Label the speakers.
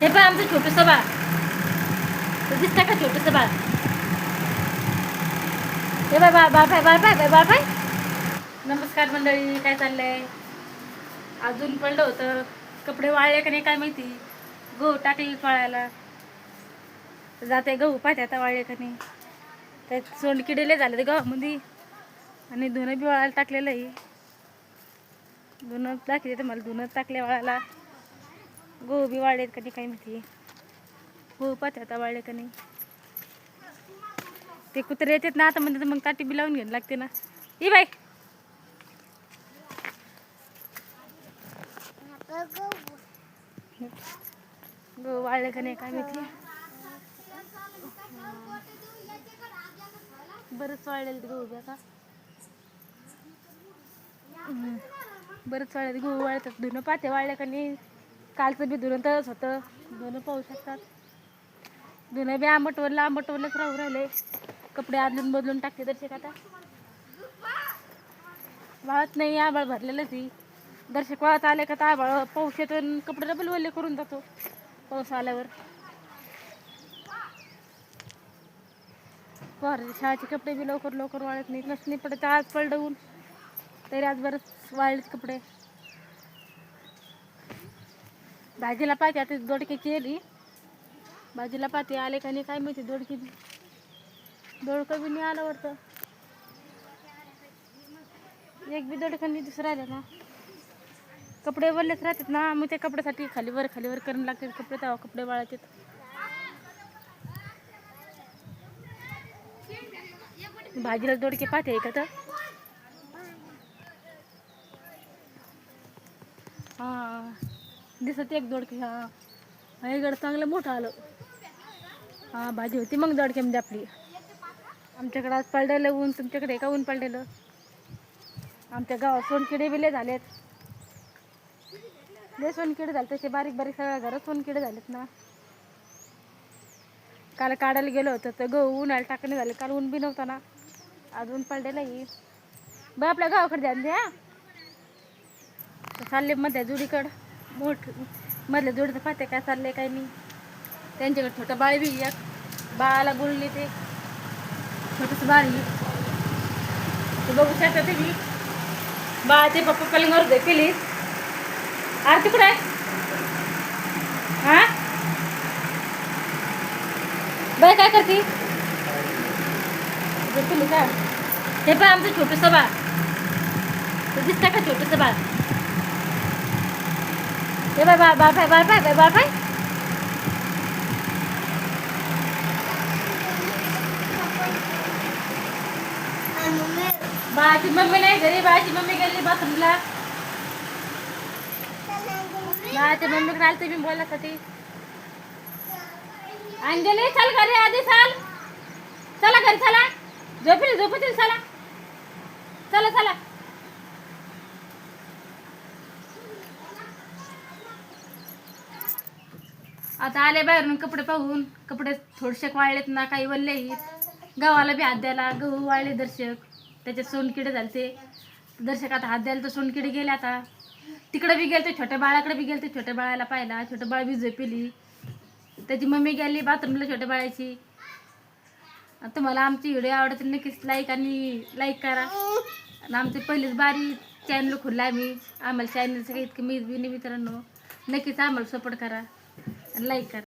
Speaker 1: हे पण आमचं छोटंसं बाळ ते दिसतं का छोटंसं बाळ हे बाय बा बाळपाय बाळपाय बाळ बाय बाळ नमस्कार मंडळी काय चाललंय? अजून पडलं होतं. कपडे वाळले का नाही काय माहिती? गहू टाकले वाळायला. जाते गहू पाहते आता वाळले का नाही. त्यात सोंड किडेले झाले ते गव्हामध्ये. आणि धुणं बी वाळायला टाकलेलं आहे. धुणं टाकले तर मला धुणं टाकले वाळायला. गहू बी वाळलेत का नाही काही माहिती. गहू पाहते आता वाळले का नाही. ते कुत्रे येतात ना आता म्हणतात मग काठी बी लावून घ्यायला लागते ना. ई बाई. गहू वाळले का नाही काय माहिती. बरंच वाळलेलं गहू बी आता. बरंच वाळले गहू वाळतात धुणं पाते वाढले का नाही. कालचं बी धुणं तसंच होतं. धुणं पाहू शकतात. धुणं बी आंबटवरलं आंबटवरलंच राहू राहिले. कपडे आदलून बदलून टाकते दर्शक आता. वाळत नाही आबाळ भरलेलं ती दर्शक वाळत आले का तर आबाळ पाऊस येतो कपडे डबल वल्ले करून जातो पाऊस आल्यावर. शाळेचे कपडे बी लवकर लवकर वाळत नाहीत. नसणे पडत आज पडवून तरी आज बरंच वाळलेत कपडे. भाजीला पाहते आता दोडके केली. भाजीला पाहते आले का नाही काय माहिती दोडकी दोडकं बी नाही आलं वाटतं. एक बी दोडकं नाही दुसरं राहिलं ना. कपडे वरलेच राहतात ना मग त्या कपड्यासाठी खाली वर खाली वर करून लागतात कपडे तेव्हा कपडे वाळतात. भाजीला दोडके पाहते का तर? हा. दिसत एक दोडके. हा. हा इकडं चांगलं मोठं आलं. हा भाजी होती मग दोडक्यामध्ये आपली. आमच्याकडं आज पडलेलं ऊन तुमच्याकडे का ऊन पडलेलं? आमच्या गावात सोनकिडे बिले झालेत. लय सोनकिडे झाले तसे बारीक बारीक सगळ्या घरात सोनकिडे झालेत ना. काल काढायला गेलो होतं तर गहू उन्हाळ्याला टाकणे झाले काल ऊन बी नव्हतं ना. आज ऊन पडलेलं बरं आपल्या गावाकडे ध्यान द्या. चालले मध्ये जुडीकडं. मोठ मधल्या जोडीचं पाहते काय चाललंय काय नाही. त्यांच्याकडे छोटं बाळ बी एक. बाळाला बोलली ते छोटंसं बाळ ते बघू शकता तुम्ही. बाळाचे पप्पा पलंगावर केली आरती कुठं आहे. हा? बाय काय करते? केली का? हे पण आमचं छोटंसं बाळ. दिसतं का छोटंसं बाळ? हे bye Bal Bal bye bye pi by बाळ पाय बाळाची मम्मी नाही घरी बाळाची मम्मी गेली बाथरूमला बाळाच्या मम्मीकडे आलते मी बोलायसाठी अंजली चल घरी आधी चाल चला घरी चला झोपेल झोपतील चला चला चला आता आले बाहेरून कपडे पाहून कपडे थोडेसे वाळलेत ना काही वल्ले गव्हाला बी हात द्यायला गहू वाळले दर्शक. त्याच्यात सोनकिडे झालते. दर्शक आता हात द्यायला तर सोनकिडे गेले आता. तिकडे बी गेलते छोट्या बाळाकडे बी गेलते छोट्या बाळाला पाहिला छोटं बाळ बी झोपिली त्याची मम्मी गेली बाथरूमला छोट्या बाळाची. तुम्हाला आमची व्हिडिओ आवडत नक्कीच लाईक आणि लाईक करा. आणि आमचे पहिलेच बारी चॅनल खुलला आम्ही. आम्हाला चॅनलचं काही इतकं मी मित्रांनो नक्कीच आम्हाला सपोर्ट करा. लाईक करा.